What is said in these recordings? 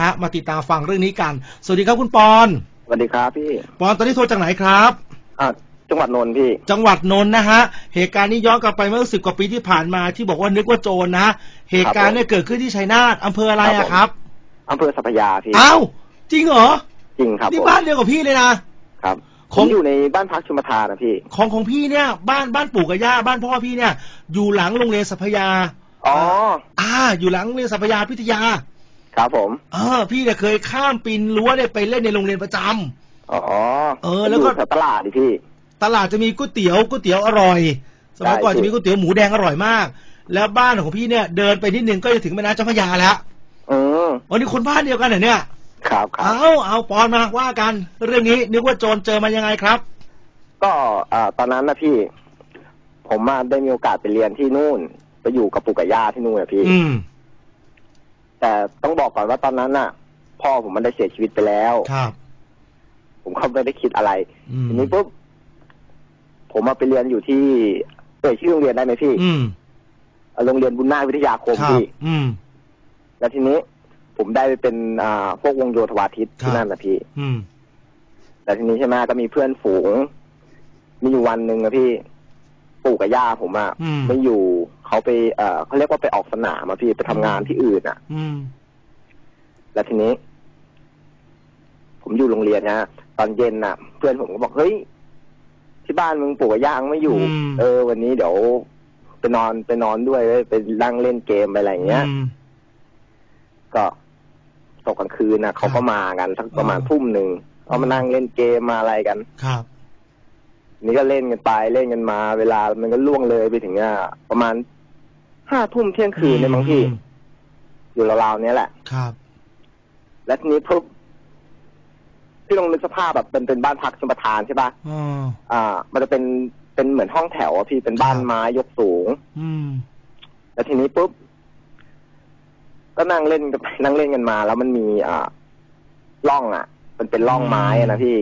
นะฮะมาติดตามฟังเรื่องนี้กัน สวัสดีครับคุณปอนสวัสดีครับพี่ปอนตอนนี้โทรจากไหนครับอ่าจังหวัดนนท์พี่ จังหวัดนนท์นะฮะ เหตุการณ์นี้ย้อนกลับไปเมื่อสิบกว่าปีที่ผ่านมาที่บอกว่านึกว่าโจรนะ เหตุการณ์เนี่ยเกิดขึ้นที่ชัยนาทอำเภออะไรอะครับอำเภอสัพพยาพี่อ้าวจริงเหรอจริงครับนี่ผมบ้านเดียวกับพี่เลยนะครับขผองมอยู่ในบ้านพักชุมทานนะพี่ ของของพี่เนี่ย บ้านบ้านปู่กับย่าบ้านพ่อพี่เนี่ย อยู่หลังโรงเรียนสัพพยาอ๋ออ่า อยู่หลังโรงเรียนสัพพยาพิทยา ครับผม เออ พี่เนี่ยเคยข้ามปีนรั้วเนี่ยไปเล่นในโรงเรียนประจำ อ๋อเออแล้วก็ ยู่ถตลาดดิพี่ ตลาดจะมีก๋วยเตี๋ยวก๋วยเตี๋ยวอร่อย สมัยก่อนใช่จะมีก๋วยเตี๋ยวหมูแดงอร่อยมาก แล้วบ้านของพี่เนี่ยเดินไปนิดนึงก็จะถึงแม่น้ำเจ้าพระยาแล้วอืมวันนี้คนบ้านเดียวกันเหรอเนี่ย ครับครับเอาเอาปอนมาว่ากัน เรื่องนี้นึกว่าโจรเจอมายังไงครับ ก็อ่าตอนนั้นนะพี่ ผมมาได้มีโอกาสไปเรียนที่นู่น ไปอยู่กับปู่กับย่าที่นู่นนะพี่ อืม แต่ต้องบอกก่อนว่าตอนนั้นน่ะ พ่อผมมันได้เสียชีวิตไปแล้ว ครับ ผมก็ไม่ได้คิดอะไรอืมทีนี้ปุ๊บผมมาไปเรียนอยู่ที่เอ่ยชื่อโรงเรียนได้ไหมพี่อืมโรงเรียนบุญนาควิทยาคมครับ พี่ อืม แล้วทีนี้ผมได้ไปเป็นอ่าพวกวงโยธวาทิตครับ ที่นั่นนะพี่ อืม แต่ทีนี้ใช่ไหมก็มีเพื่อนฝูง มีอยู่วันหนึ่งอะพี่ ปู่กับย่าผมอะอืม ไม่อยู่ เขาไปเอ่อเขาเรียกว่าไปออกสนามอะพี่ไปทำงานที่อื่นอะอืม แล้วทีนี้ ผมอยู่โรงเรียนนะตอนเย็นน่ะ เพื่อนผมก็บอกเฮ้ยที่บ้านมึงปู่กับย่ามึงไม่อยู่ อืม เออ วันนี้เดี๋ยวไปนอนไปนอนด้วยเว้ยไปนั่งเล่นเกมไปอะไรอย่างเงี้ย อืม ก็ตกกลางคืนนะเขาก็มากันสักประมาณอ๋อทุ่มหนึ่งเขามานั่งเล่นเกมมาอะไรกัน ครับ นี่ก็เล่นกันไปเล่นกันมา เวลามันก็ล่วงเลยไปถึงอะประมาณ ห้าทุ่มเที่ยงคืนเนี่ยมั้งพี่อืมอยู่ราวๆเนี้ยแหละ ครับ แล้วทีนี้ปุ๊บพี่ลองนึกสภาพแบบเป็นเป็นบ้านพักชมประทานใช่ปะอ๋ออ่า มันจะเป็นเป็นเหมือนห้องแถวอะพี่เป็นบ้านครับไม้ยกสูง อืม แล้วทีนี้ปุ๊บก็นั่งเล่นกันไปนั่งเล่นกันมา แล้วมันมีอ่าร่องอะ มันเป็นร่องไม้อะนะพี่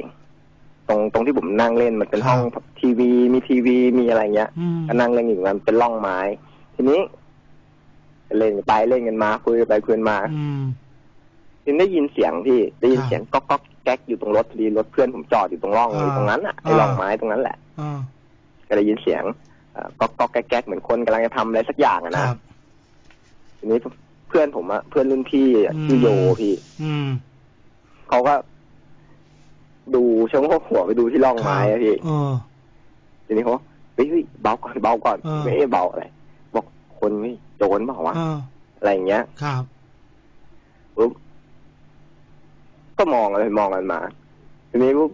ตรงตรงที่ผมนั่งเล่นมันเป็นห้องทีวี มีทีวีมีอะไรเงี้ยอืมก็นั่งเล่นอยู่มันเป็นร่องไม้ ทีนี้ เล่นกันไปเล่นกันมาคุยกันไปคุยกันมาอืมทีนี้ได้ยินเสียงพี่ได้ยินครับเสียงก๊อกก๊อกแก๊กอยู่ตรงรถพอดีรถเพื่อนผมจอดอยู่ตรงร่องอ่าอยู่ตรงนั้นอะไอ้อ่าร่องไม้ตรงนั้นแหละอ่าก็ได้ยินเสียงเอ่อก๊อกก๊อกแก๊กแก๊กเหมือนคนกำลังจะทำอะไรสักอย่างอะคนะรับทีนี้เพื่อนผมอะเพื่อนรุ่นพี่อะอืมชื่อโยพี่ อืมเขาก็ดูชะโงกหัวไปดูที่ร่องไม้อะพี่เออทีนี้เขาบอกเฮ้ยเฮ้ยเบาก่อนเบาก่อนเออไม่เบาอะไรบอก คนไม่โจรเปล่าวะเอออะไรอย่างเงี้ย ครับปุ๊บก็มองอะไรมองกันมา ทีนี้ปุ๊บ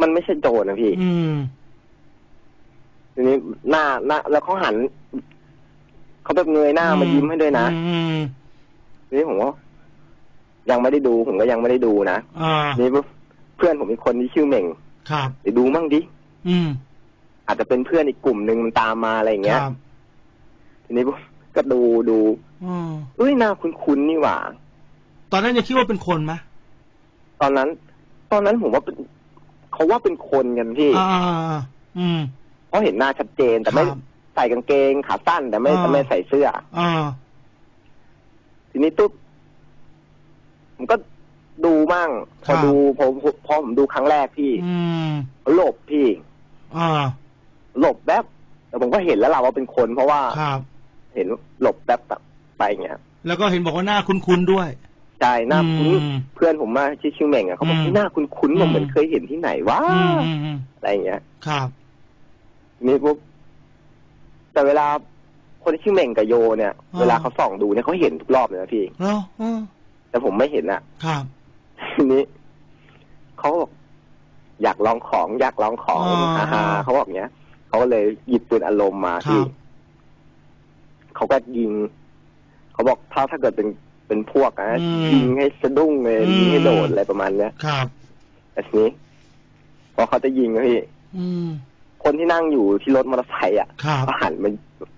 มันไม่ใช่โจรนะพี่ อืมทีนี้หน้าหน้า แล้วเขาหันเขาแบบเงยหน้ามายิ้มให้ด้วยนะอืมทีนี้ผมก็ยังไม่ได้ดู ผมก็ยังไม่ได้ดูนะอ่าทีนี้ปุ๊บเพื่อนผมอีกคนที่ชื่อเหม่งครับไปดูมั่งดิอืม อาจจะเป็นเพื่อนอีกกลุ่มหนึ่งมันตามมาอะไรอย่างคเงี้ยรับทีนี้ปุ๊บก็ดูดูอืมเอ้ยหน้าคุ้นๆนี่หว่า ตอนนั้นยังคิดว่าเป็นคนไหมตอนนั้น ตอนนั้นผมว่าเป็นเขาว่าเป็นคนกันพี่อ่าอืมเพราะเห็นหน้าชัดเจนแต่ไม่ครับใส่กางเกงขาสั้นแต่ไม่อ่าแต่ไม่ใส่เสื้ออ่าทีนี้ตุ๊บผมก็ดูมั่งพครัอบดูพอพอพอผมดูครั้งแรกพี่อืมหลบพี่ อ่า หลบแป๊บแต่ผมก็เห็นแล้วล่ะว่าเป็นคนเพราะว่าครับ เห็นหลบแป๊บแบบไปอย่างเงี้ยแล้วก็เห็นบอกว่าหน้าคุ้นๆด้วย ใช่หน้าคุ้นอืมเพื่อนผมมาชื่อชิวเหม่งอะเขาบอกอืมที่หน้าคุ้นๆอืมเหมือนเคยเห็นที่ไหนวะอืมอืมอืมอะไรอย่างเงี้ยครับทีนี้ปุ๊บแต่เวลาคนที่ชื่อเหม่งกับโยเนี่ย อ่า เวลาเขาส่องดูเนี่ยเขาเห็นทุกรอบเลยนะพี่ แล้วอืมแต่ผมไม่เห็นอะ ครับ ทีนี้เขาก็บอกอยากลองของอยากลองของอ่า ฮ่าฮาเขาบอกอย่างเงี้ย เขาก็เลยหยิบปืนอารมณ์มาครัที่บเขาก็ยิง เขาบอกถ้าถ้าเกิดเป็นเป็นพวกนะอืมยิงให้สะดุ้งเลยอืมยิงให้โดดอะไรประมาณเนี้ยครับแต่ทีนี้พอเขาจะยิงอะพี่อืมคนที่นั่งอยู่ที่รถมอเตอร์ไซค์อะครับก็หันมา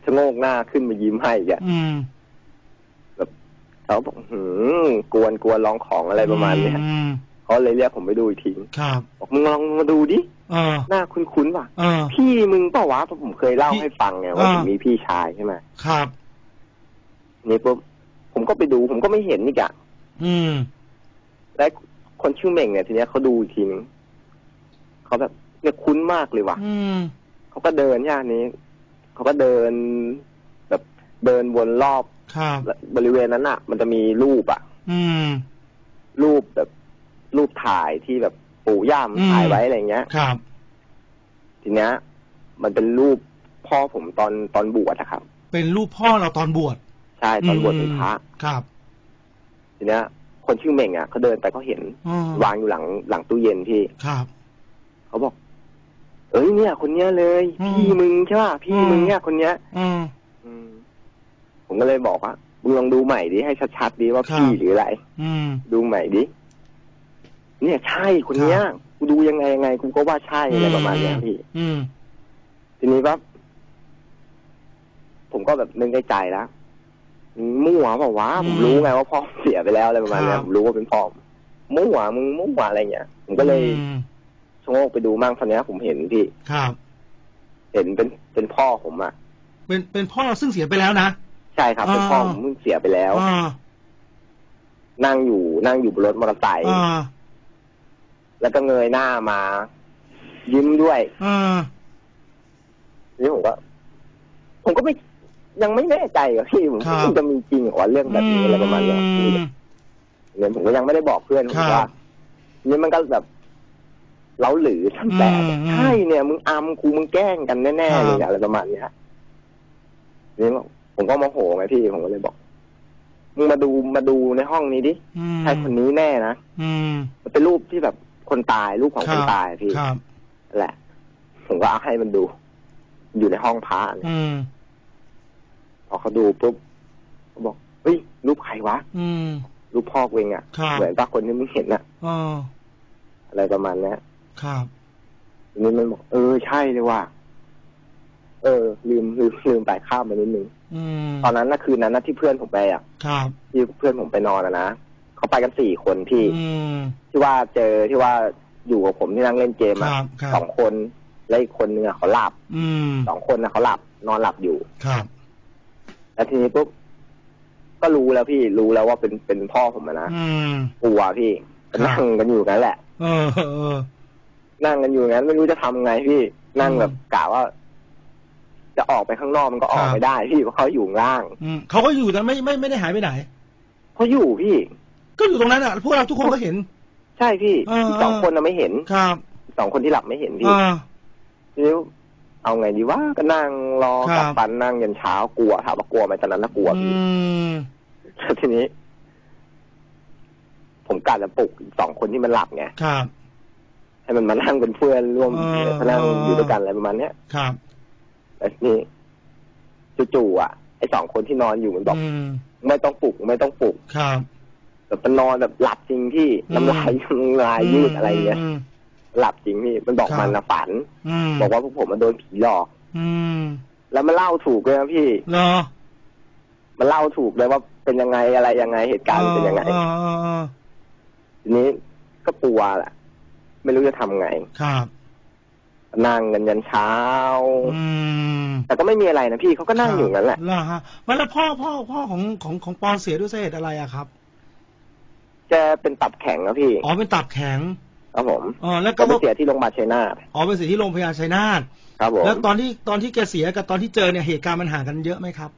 ชะโงกหน้าขึ้นมายิ้มให้แกอืมเขาบอกหืมกวนกวนลองของอะไรประมาณเนี้ยอืม เขาเลยเรียกผมไปดูอีกทีครับบอกมึงลองมาดูดิเออหน้าคุ้นๆว่ะเออพี่มึงเปล่าวะเพราะผมเคยเล่าพี่ให้ฟังไงว่าอ่าผมมีพี่ชายใช่ไหมครับนี่ปุ๊บผผมก็ไปดู ผมก็ไม่เห็นนี่กะอืมและคนชื่อเม่งเนี่ยทีเนี้ยเขาดูอีกทีนึงเขาแบบเนี่ยคุ้นมากเลยว่ะอืมเขาก็เดินย่านนี้เขาก็เดิน แบบเดินวนรอบครับบริเวณนั้นอะ มันจะมีรูปอะอืมรูปแบบ รูปถ่ายที่แบบปู่ย่ามอืมถ่ายไว้อะไรเงี้ย ครับ ทีเนี้ย มันเป็นรูปพ่อผมตอนตอนบวชอะครับ เป็นรูปพ่อเราตอนบวช ใช่ ตอนบวชเป็นพระ ครับ ทีเนี้ย คนชื่อเม่งอะเขาเดินไปเขาเห็นอืมวางอยู่หลังหลังตู้เย็นพี่ ครับ เขาบอก เอ้ยเนี่ย คนเนี้ยเลยอืมพี่มึงใช่ป่ะ พี่อืมมึงเนี่ยคนเนี้ยอืมอืมผมก็เลยบอกว่ามึงลองดูใหม่ดิให้ชัดๆดิว่าครับพี่หรืออะไรอืมดูใหม่ดิ เนี่ยใช่คนเนี้ยครับกูดูยังไงยังไงกูก็ว่าใช่อะไรประมาณเนี้ยพี่อืมทีนี้ปั๊บผมก็แบบนึกในใจแล้วมั่วเปล่าวะอืมผมรู้ไงว่าพ่อเสียไปแล้วอะไรประมาณเนี้คยรับผมรู้ว่าเป็นพ่อมั่วมึงมั่วอะไรเงี้ยผมก็เลยอืมชะโงกไปดูมั่งตอนเนี้ยผมเห็นพี่ครับ เห็นเป็นเป็นพ่อผมอะเป็นเป็นพ่อเราซึ่งเสียไปแล้วนะใช่ครับเป็นอ่าพ่อผมเพิ่งเสียไปแล้วอ่านั่งอยู่นั่งอยู่บนรถมอเตอร์ไซค์อ่า แล้วก็เงยหน้ามา ยิ้มด้วยอ่านี่ผมก็ ผมก็ไม่ยังไม่แน่ใจกับพี่ผมครับว่ามันจะมีจริงเหรอเรื่องแบบนี้อะไรประมาณเนี้ยอืมเนี่ยผมก็ยังไม่ได้บอกเพื่อนผมครับว่านี่มันก็แบบเล้าหรือท่านแปดอืมใช่เนี่ย มึงอำกูมึงแกล้งกันแน่ครับๆเลยอะไรประมาณเนี้ยนี่ผมก็โมโหไงพี่ผมก็เลยบอกมึงมาดูมาดูในห้องนี้ดิอืมใช่คนนี้แน่นะอืมมันเป็นรูปที่แบบ คนตายรูปของคนตายพี่ครับนั่นแหละ ผมก็เอาให้มันดู อยู่ในห้องพระเนี่ยอืมพอเขาดูปุ๊บเขาบอกเฮ้ยรูปใครวะอืมรูปพ่อกูเองอะครับเหมือนป้าคนที่มึงเห็นอะอ๋ออะไรประมาณเนี้ยครับทีนี้มันบอก เออใช่เลยว่ะเออ ลืมลืมลืมไปข้ามไปนิดนึงอืมตอนนั้นนะคืนนั้นนะที่เพื่อนผมไปอะครับที่เพื่อนผมไปนอนอะนะ เขาไปกันสี่คนพี่อืม ที่ว่าเจอที่ว่าอยู่กับผมที่นั่งเล่นเกมคอะรับครับ สองคนและอีกคนนึงอะเขาหลับอืม สองคนนะเขาหลับนอนหลับอยู่ ครับ แล้วทีนี้ปุ๊บก็รู้แล้วพี่รู้แล้วว่าเป็นเป็นพ่อผมอะนะอืม กลัวพี่ก็นั่งกันอยู่นั้นแหละเออเออ นั่งกันอยู่งั้นไม่รู้จะทำไงพี่นั่งอืมแบบกะว่า จะออกไปข้างนอกมันก็ออกครับ ไม่ได้พี่เพราะเขาอยู่ข้างล่างอืมเขาก็อยู่แต่ไม่ไม่ไม่ได้หายไปไหน เขาอยู่พี่ ก็อยู่ตรงนั้นอะพวกเราทุกคนก็เห็น ใช่พี่เอออี กสองคนน่ะไม่เห็นครับสองคนที่หลับไม่เห็นพี่อ่า ทีนี้เอาไงดีวะก็นั่งรอครับกับฟันนั่งยันเช้ากลัวถามว่ากลัวไหมตอนนั้นน่ากลัวอืพี่มแล้วทีนี้ ผมกะจะปลุกอีกสองคนที่มันหลับไงครับ ให้มันมานั่งเป็นเพื่อนร่วมเออมานั่งอยู่ด้วยกันอะไรประมาณเนี้ย ครับแต่ทีนี้จู่ๆอะไอ้สองคนที่นอนอยู่มันบอก อืมไม่ต้องปลุกไม่ต้องปลุก ครับ แบบมันนอนแบบหลับจริงที่อืมน้ำลายน้ำลายยืดอะไรเงี้ยมหลับจริงพี่มันบอกครับมันนะฝันอืมบอกว่าพวกผมมาโดนผีหลอก อืม แล้วมันเล่าถูกเลยนะพี่เหรอมันเล่าถูกเลยว่าเป็นยังไงอะไรยังไงเหตุการณ์เป็นยังไงเออเออเออทีนี้ก็กลัวแหละไม่รู้จะทำไงครับนั่งกันยันเช้า อืม แต่ก็ไม่มีอะไรนะพี่เขาก็นั่งอยู่นั่นแหละเหรอฮะมันแล้วพ่อพ่อพ่อของของของปอนเสียด้วยสาเหตุอะไรอะครับ แกเป็นตับแข็งนะพี่อ๋อเป็นตับแข็งครับผมอ๋อแล้วก็ก็ไปเสียที่โรงพยาบาลชัยนาทอ๋อไปเสียที่โรงพยาบาลชัยนาทครับผมแล้วตอนที่ตอนที่แกเสียกับตอนที่เจอเนี่ยเหตุการณ์มันห่างกันเยอะไหมครับ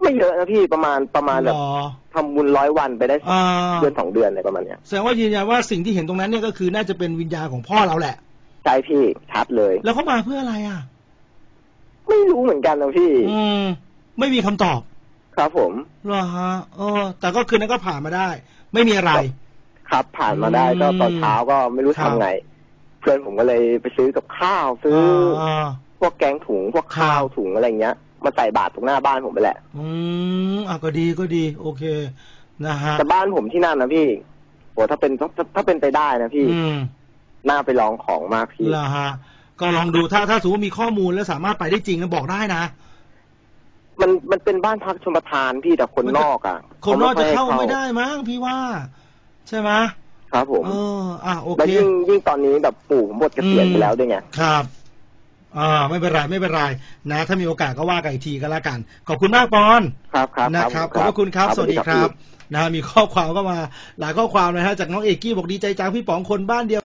ไม่เยอะนะพี่ประมาณประมาณแบบหรอทำบุญร้อยวันไปได้อ่าเดือนสองเดือนอะไรประมาณเนี้ยแสดงว่ายืนยันว่าสิ่งที่เห็นตรงนั้นเนี่ยก็คือน่าจะเป็นวิญญาณของพ่อเราแหละใช่พี่ชัดเลย แล้วเขามาเพื่ออะไรอะ ไม่รู้เหมือนกันนะพี่ อืมไม่มีคำตอบ ครับผมเหรอฮะเออ แต่ก็คืนนั้นก็ผ่านมาได้ ไม่มีอะไร ครับ ผ่านมาได้ก็อืมตอนเช้าก็ไม่รู้ครับทำไง เพื่อนผมก็เลยไปซื้อกับข้าวซื้อออ่าพวกแกงถุงพวกข้าวครับถุงอะไรเงี้ยมาใส่บาตรตรงหน้าบ้านผมไปแหละ อืมอะก็ดีก็ดี โอเค นะฮะแต่บ้านผมที่นั่นนะพี่โหถ้าเป็นถ้าถ้าถ้าเป็นไปได้นะพี่อืมน่าไปลองของมากพี่เหรอฮะ ก็ลองดูถ้าถ้าสมมติมีข้อมูลแล้วสามารถไปได้จริงก็บอกได้นะ มันมันเป็นบ้านพักชมประทานพี่แต่คนนอกอะคนนอกจะขเข้าให้ไม่ได้มั้งพี่ว่า ใช่ไหมครับผมเอออะโอแล้วเคยิ่งยิ่งตอนนี้แบบปู่ผมบทเกษียณไปแล้วด้วยไงครับอ่าไม่เป็นไรไม่เป็นไรนะ ถ้ามีโอกาสก็ว่ากันอีกทีก็แล้วกัน ขอบคุณมากปอนครับครับนะครับขอบพระคุณครับ สวัสดีครับนะมีข้อความก็มาหลายข้อความนะฮะจากน้องเอกกี้บอกดีใจจังพี่ป๋องคนบ้านเดียว